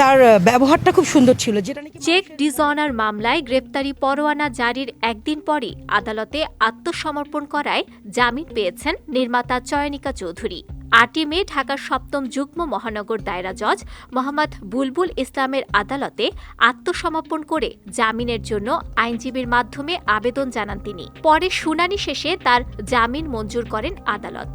তার ব্যবহারটা খুব সুন্দর ছিল, যেটা চেক ডিজঅনার মামলায় গ্রেপ্তারি পরোয়ানা জারির একদিন পরই আদালতে আত্মসমর্পণ করায় জামিন পেয়েছেন নির্মাতা চয়নিকা চৌধুরী। আটই মে ঢাকার সপ্তম যুগ্ম মহানগর দায়রা জজ মোহাম্মদ বুলবুল ইসলামের আদালতে আত্মসমর্পণ করে জামিনের জন্য আইনজীবীর মাধ্যমে আবেদন জানান তিনি। পরে শুনানি শেষে তার জামিন মঞ্জুর করেন আদালত।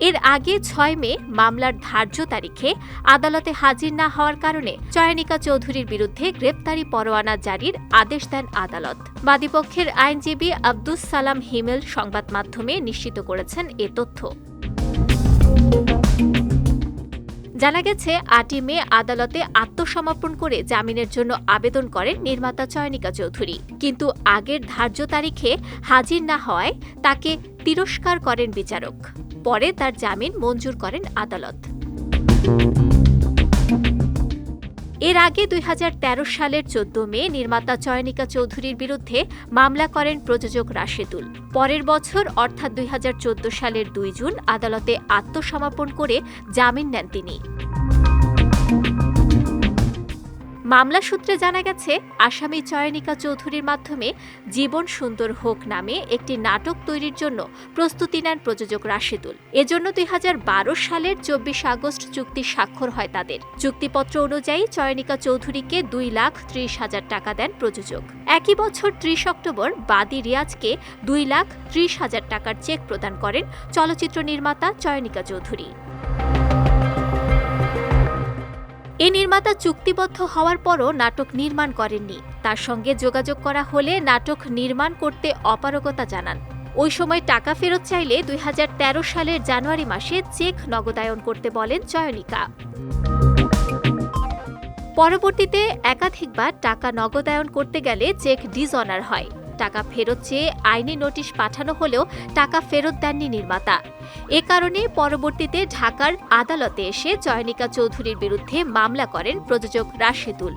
এর আগে ছয় মে মামলার ধার্য তারিখে আদালতে হাজির না হওয়ার কারণে চয়নিকা চৌধুরীর বিরুদ্ধে গ্রেপ্তারি পরোয়ানা জারির আদেশ দেন আদালত। বাদীপক্ষের আইনজীবী আব্দুস সালাম হিমেল সংবাদ মাধ্যমে নিশ্চিত করেছেন এ তথ্য। জানা গেছে, আটই মে আদালতে আত্মসমর্পণ করে জামিনের জন্য আবেদন করেন নির্মাতা চয়নিকা চৌধুরী। কিন্তু আগের ধার্য তারিখে হাজির না হওয়ায় তাকে তিরস্কার করেন বিচারক। পরে তার জামিন মঞ্জুর করেন আদালত। এর আগে দুই হাজার তেরো সালের চোদ্দ মে নির্মাতা চয়নিকা চৌধুরীর বিরুদ্ধে মামলা করেন প্রযোজক রাশেদুল। পরের বছর, অর্থাৎ দুই হাজার চোদ্দ সালের দুই জুন, আদালতে আত্মসমর্পণ করে জামিন নেন তিনি। মামলা সূত্রে জানা গেছে, আসামি চয়নিকা চৌধুরীর মাধ্যমে জীবন সুন্দর হোক নামে একটি নাটক তৈরির জন্য প্রস্তুতি নেন প্রযোজক রাশেদুল। এজন্য দুই হাজার বারো সালের চব্বিশ আগস্ট চুক্তি স্বাক্ষর হয় তাদের। চুক্তিপত্র অনুযায়ী চয়নিকা চৌধুরীকে দুই লাখ ত্রিশ হাজার টাকা দেন প্রযোজক। একই বছর ত্রিশ অক্টোবর বাদী রিয়াজকে দুই লাখ ত্রিশ হাজার টাকার চেক প্রদান করেন চলচ্চিত্র নির্মাতা চয়নিকা চৌধুরী। এ নির্মাতা চুক্তিবদ্ধ হওয়ার পরও নাটক নির্মাণ করেননি। তার সঙ্গে যোগাযোগ করা হলে নাটক নির্মাণ করতে অপারগতা জানান। ওই সময় টাকা ফেরত চাইলে দুই হাজার তেরো সালের জানুয়ারি মাসে চেক নগদায়ন করতে বলেন চয়নিকা পরবর্তীতে একাধিকবার টাকা নগদায়ন করতে গেলে চেক ডিসঅনার হয়। টাকা ফেরত চেয়ে আইনি নোটিশ পাঠানো হলেও টাকা ফেরত দেননি নির্মাতা। এ কারণে পরবর্তীতে ঢাকার আদালতে এসে চয়নিকা চৌধুরীর বিরুদ্ধে মামলা করেন প্রযোজক রাশেদুল।